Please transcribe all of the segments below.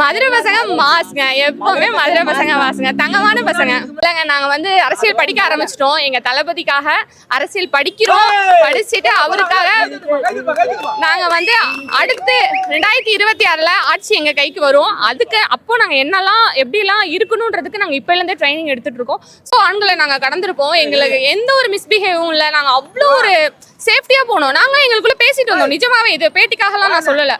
மதுரை பசங்க மாஸ்ங்க எப்பவுமே மதுரை பசங்க மாசுங்க. தங்கமான பசங்க. இல்லைங்க நாங்க வந்து அரசியல் படிக்க ஆரம்பிச்சிட்டோம். எங்க தளபதிக்காக அரசியல் படிக்கிறோம். படிச்சுட்டு அவருக்காக நாங்க வந்து அடுத்து ரெண்டாயிரத்தி இருபத்தி ஆறுல ஆட்சி எங்க கைக்கு வரும். அதுக்கு அப்போ நாங்க என்னெல்லாம் எப்படிலாம் இருக்கணுன்றதுக்கு நாங்க இப்பல இருந்தே ட்ரைனிங் எடுத்துட்டு இருக்கோம். ஸோ ஆண்களை நாங்க கடந்திருக்கோம். எங்களுக்கு எந்த ஒரு மிஸ்பிஹேவும் இல்லை. நாங்க அவ்வளோ ஒரு சேஃப்டியா போனோம். நாங்க எங்களுக்குள்ள பேசிட்டு வந்தோம். நிஜமாவே இது பேட்டிக்காகலாம் நான் சொல்லல.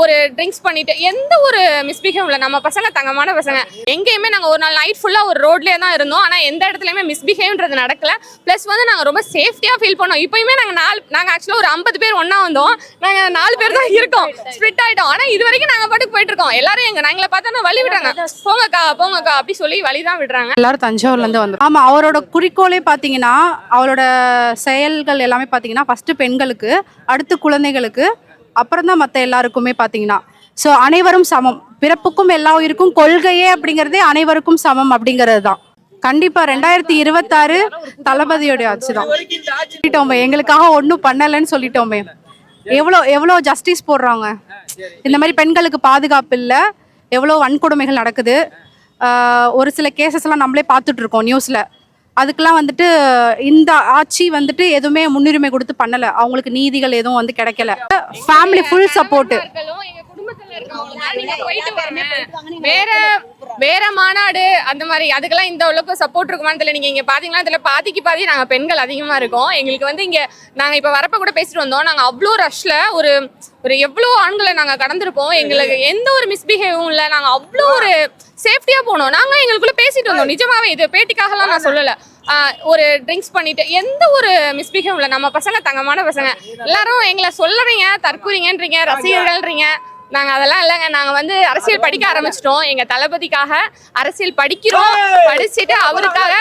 ஒரு ட்ரிங்க்ஸ் பண்ணிட்டு எந்த ஒரு மிஸ்பிஹேவ் இல்லை. நம்ம பசங்க தங்கமான பசங்க. எங்கேயுமே நாங்கள் ஒரு நாள் நைட் ஃபுல்லாக ஒரு ரோட்லேயே தான் இருந்தோம். ஆனால் எந்த இடத்துலையுமே மிஸ்பிஹேவ்ன்றது நடக்கல. ப்ளஸ் வந்து நாங்கள் ரொம்ப சேஃப்டியாக ஃபீல் பண்ணோம். இப்போயுமே நாங்கள் நாலு நாங்கள் ஆக்சுவலாக ஒரு ஐம்பது பேர் ஒன்றா வந்தோம். நாங்கள் நாலு பேர் தான் இருக்கோம். ஸ்ப்ளிட் ஆகிட்டோம் ஆனால் இது வரைக்கும் நாங்கள் பாட்டுக்கு போயிட்டு இருக்கோம். எல்லாரும் எங்க நாங்களை பார்த்தா வழி விடுறாங்க? போங்கக்கா போங்கக்கா அப்படி சொல்லி வழி தான் விடுறாங்க. எல்லாரும் தஞ்சாவூர்லேருந்து வந்தோம் அவரோட குறிக்கோளே பார்த்தீங்கன்னா அவரோட செயல்கள் எல்லாமே பார்த்தீங்கன்னா ஃபஸ்ட்டு பெண்களுக்கு அடுத்து குழந்தைகளுக்கு அப்புறம் தான் மற்ற எல்லாருக்குமே பாத்தீங்கன்னா. ஸோ அனைவரும் சமம். பிறப்புக்கும் எல்லா உயிருக்கும் கொள்கையே அப்படிங்கிறதே அனைவருக்கும் சமம் அப்படிங்கிறது தான் கண்டிப்பா ரெண்டாயிரத்தி இருபத்தாறு தளபதியோட ஆட்சி தான் சொல்லிட்டோமே எங்களுக்காக ஒன்றும் பண்ணலைன்னு சொல்லிட்டோமே. எவ்வளோ எவ்வளோ ஜஸ்டிஸ் போடுறாங்க? இந்த மாதிரி பெண்களுக்கு பாதுகாப்பு இல்லை. எவ்வளோ வன்கொடுமைகள் நடக்குது. ஆஹ் ஒரு சில கேசஸ்லாம் நம்மளே பார்த்துட்டு இருக்கோம் நியூஸில் அதுக்கெல்லாம் வந்துட்டு இந்த ஆட்சி வந்துட்டு எதுவுமே முன்னுரிமை கொடுத்து பண்ணலை. அவங்களுக்கு நீதிகள் எதுவும் வந்து கிடைக்கல. ஃபேமிலி ஃபுல் சப்போர்ட்டு வேற வேற மாநாடு அந்த மாதிரி அதுக்கெல்லாம் இந்த அளவுக்கு சப்போர்ட் இருக்குமான்னு தெரியல. நீங்க இங்க பாத்தீங்கன்னா இதுல பாதிக்கு பாதி நாங்க பெண்கள் அதிகமா இருக்கோம். எங்களுக்கு வந்து இங்க நாங்க இப்ப வரப்ப கூட பேசிட்டு வந்தோம். நாங்க அவ்வளோ ரஷ்ல ஒரு ஒரு எவ்வளோ ஆண்களை நாங்க கடந்திருப்போம். எங்களுக்கு எந்த ஒரு மிஸ்பிஹேவும் இல்லை. நாங்க அவ்வளோ ஒரு சேஃப்டியா போனோம். நாங்க எங்களுக்குள்ள பேசிட்டு வந்தோம். நிஜமாவே இது பேட்டிக்காகலாம் நான் சொல்லல. ஒரு ட்ரிங்க்ஸ் பண்ணிட்டு எந்த ஒரு மிஸ்பிஹேவ் இல்லை. நம்ம பசங்க தங்கமான பசங்க. எல்லாரும் எங்களை சொல்லறீங்க தற்கூறிங்கன்றீங்க ரசிகர்கள்ன்றீங்க. நாங்க அதெல்லாம் இல்லைங்க. நாங்க வந்து அரசியல் படிக்க ஆரம்பிச்சிட்டோம். எங்க தளபதிக்காக அரசியல் படிக்கிறோம். படிச்சுட்டு அவருக்காக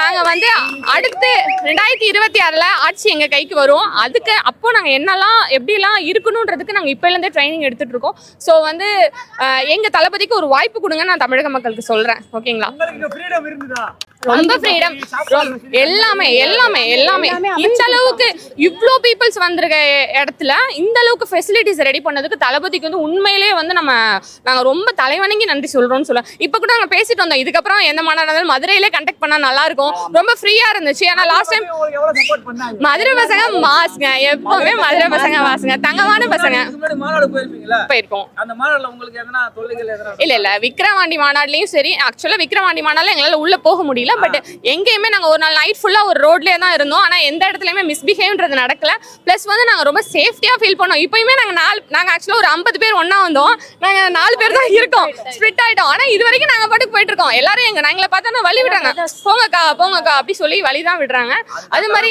நாங்க வந்து அடுத்து ரெண்டாயிரத்தி இருபத்தி ஆறுல ஆட்சி எங்க கைக்கு வரும். அதுக்கு அப்போ நாங்க என்னெல்லாம் எப்படிலாம் இருக்கணுன்றதுக்கு நாங்க இப்பல இருந்தே ட்ரைனிங் எடுத்துட்டு இருக்கோம். ஸோ வந்து ஆஹ் எங்க தளபதிக்கு ஒரு வாய்ப்பு கொடுங்க நான் தமிழக மக்களுக்கு சொல்றேன். ஓகேங்களா? ரொம்ப ஃப்ரீடம் எல்லாமே எல்லாமே எல்லாமே. இந்த அளவுக்கு இவ்ளோ பீப்புள்ஸ் வந்திருக்க இடத்துல இந்த அளவுக்கு ஃபெசிலிட்டிஸ் ரெடி பண்ணதுக்கு தளபதிக்கு வந்து உண்மையிலேயே வந்து நம்ம நாங்க ரொம்ப தலைவணங்கி நன்றி சொல்றோம்னு சொல்ல. இப்ப கூட நாங்க பேசிட்டு வந்தோம். இதுக்கப்புறம் எந்த மாநாடு மதுரையிலே கண்டக்ட் பண்ணா நல்லா இருக்கும் ரொம்ப ஃப்ரீயா இருந்துச்சு. ஏன்னா லாஸ்ட் டைம் மதுரை பசங்க மாஸ்ங்க எப்பவுமே மதுரை பசங்க மாசுங்க. தங்கமான பசங்க. போயிருக்கோம். இல்ல இல்ல. விக்ரவாண்டி மாநாடுலயும் சரி ஆக்சுவலா விக்ரவாண்டி மாநாடுல எங்களால உள்ள போக முடியல. பட் எங்கேயுமே நாங்க ஒரு நாள் நைட் ஃபுல்லா ஒரு ரோட்லயே தான் இருந்தோம். ஆனா எந்த இடத்துலயுமே மிஸ்பிஹேவ்ன்றது நடக்கல. பிளஸ் வந்து நாங்க ரொம்ப சேஃப்டியா ஃபீல் பண்ணோம். இப்பயுமே நாங்க நாலு நாங்க ஆக்சுவலா ஒரு ஐம்பது பேர் ஒண்ணா வந்தோம். நாங்க நாலு பேர் தான் இருக்கோம். ஸ்ப்ளிட் ஆயிட்டோம். ஆனா இது வரைக்கும் நாங்க பாட்டுக்கு போயிட்டு இருக்கோம். எல்லாரும் எங்க நாங்களை பார்த்தா வழி விடுறாங்க? போங்கக்கா போங்கக்கா அப்படி சொல்லி வழி தான் விடுறாங்க. அது மாதிரி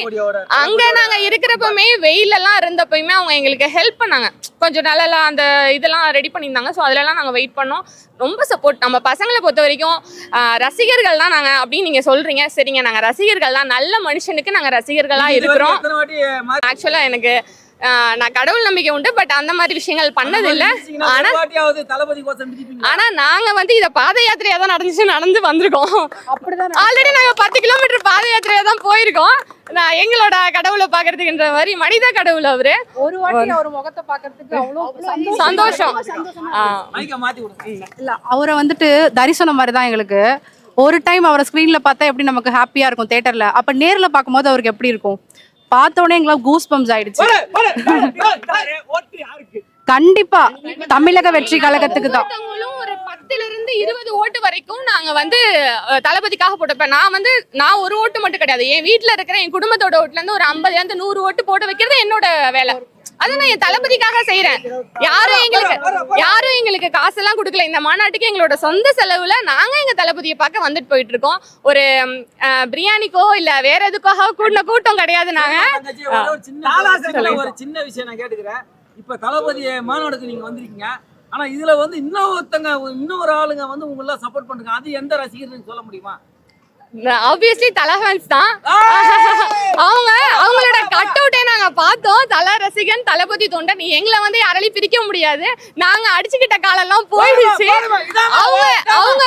அங்க நாங்க இருக்கிறப்பமே வெயில் எல்லாம் இருந்தப்பயுமே அவங்க எங்களுக்கு ஹெல்ப் பண்ணாங்க. கொஞ்சம் நல்லா அந்த இதெல்லாம் ரெடி பண்ணியிருந்தாங்க. ஸோ அதுலலாம் நாங்க வெயிட் பண்ணோம். ரொம்ப சப்போர்ட் நம்ம பசங்களை பொறுத்த வரைக்கும் ரசிகர்கள் தான் நாங்க அப்படின்னு நீங்க சொல்றீங்க. சரிங்க நாங்க ரசிகர்கள் தான். நல்ல மனுஷனுக்கு நாங்க ரசிகர்களா இருக்கிறோம். ஆக்சுவலா எனக்கு நான் கடவுள் நம்பிக்கை உண்டு பட் அந்த மாதிரி விஷயங்கள் பண்ணது இல்ல ஆனா? ஆனா நாங்க வந்து இத பாத யாத்திரையா தான் நடந்துச்சு நடந்து வந்திருக்கோம். அப்படிதான் ஆல்ரெடி நாங்க பத்து கிலோமீட்டர் பாத யாத்திரையா தான் போயிருக்கோம். நான் எங்களோட கடவுளை பாக்குறதுக்குன்ற மாதிரி மனித கடவுள் அவரு. ஒரு வாட்டி அவர் முகத்தை பார்க்கறதுக்கு அவ்வளோ சந்தோஷம். இல்ல அவரை வந்துட்டு தரிசனம் மாதிரி தான் எங்களுக்கு. ஒரு டைம் அவரை ஸ்க்ரீன்ல பார்த்தா எப்படி நமக்கு ஹாப்பியா இருக்கும் தேட்டர்ல அப்ப நேர்ல பார்க்கும்போது அவருக்கு எப்படி இருக்கும்? பார்த்த உடனே எங்களுக்கு கூஸ் பம்ஸ் ஆயிடுச்சு? கண்டிப்பா. தமிழக வெற்றி கழகத்துக்கு தான். பத்துல இருந்து இருபது ஓட்டு வரைக்கும் நாங்க வந்து தளபதிக்காக போட்டுப்பேன் நான் வந்து நான் ஒரு ஓட்டு மட்டும் கிடையாது. என் வீட்ல இருக்கிற என் குடும்பத்தோட ஓட்டுல இருந்து ஒரு ஐம்பதுல இருந்து நூறு ஓட்டு போட்டு வைக்கிறது என்னோட வேலை. அதை நான் என் தளபதிக்காக செய்யறேன் யாரும் எங்களுக்கு யாரும் எங்களுக்கு காசெல்லாம் கொடுக்கல. இந்த மாநாட்டுக்கு எங்களோட சொந்த செலவுல நாங்க எங்க தளபதியை பார்க்க வந்துட்டு போயிட்டு இருக்கோம் ஒரு பிரியாணிக்கோ இல்ல வேற எதுக்காக கூட்டின கூட்டம் கிடையாது நாங்க. ஒரு சின்ன விஷயம் நான் கேட்டுக்கிறேன். இப்ப தளபதி மாநாடுக்கு நீங்க வந்திருக்கீங்க. ஆனா இதுல வந்து இன்னொருத்தங்க இன்னொரு ஆளுங்க வந்து உங்களை சப்போர்ட் பண்றாங்க. அது எந்த ரசிகர்னு சொல்ல முடியுமா? ஆப்வியஸ்லி தலை ஃபேன்ஸ் தான். அவங்க அவங்களோட கட் அவுட்டே நாங்க பார்த்தோம். தல ரசிகன் தளபதி தொண்டன் எங்களை வந்து யாராலையும் பிரிக்க முடியாது. நாங்க அடிச்சுக்கிட்ட காலம்லாம் போயிடுச்சு. அவங்க அவங்க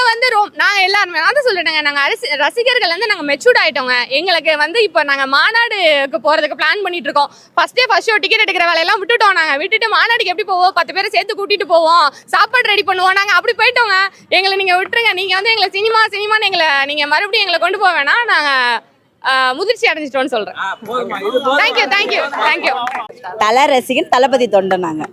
வந்து ரொம் நாங்க எல்லாருமே தான் சொல்லிட்டேங்க. நாங்க அரசி ரசிகர்கள் வந்து நாங்க மெச்சூர்ட் ஆயிட்டோங்க. எங்களுக்கு வந்து இப்போ நாங்க மாநாடுக்கு போறதுக்கு பிளான் பண்ணிட்டு இருக்கோம். First day first show ticket எடுக்கிற வேலையெல்லாம் விட்டுட்டோம் நாங்க. விட்டுட்டு மாநாடுக்கு எப்படி போவோம்? பத்து பேரை சேர்த்து கூட்டிட்டு போவோம். சாப்பாடு ரெடி பண்ணுவோம். நாங்க அப்படி போயிட்டோங்க. எங்களை நீங்க விட்டுருங்க. நீங்க வந்து எங்களை சினிமா சினிமான்னு எங்களை நீங்க மறுபடியும் எங்களை கொண்டு போக வேணாம். நாங்க ஆஹ், முதிர்ச்சி அடைஞ்சிட்டோம்னு சொல்றேன்? தேங்க்யூ தேங்க்யூ தேங்க்யூ தல ரசிகன் தளபதி தொண்டன் நாங்க.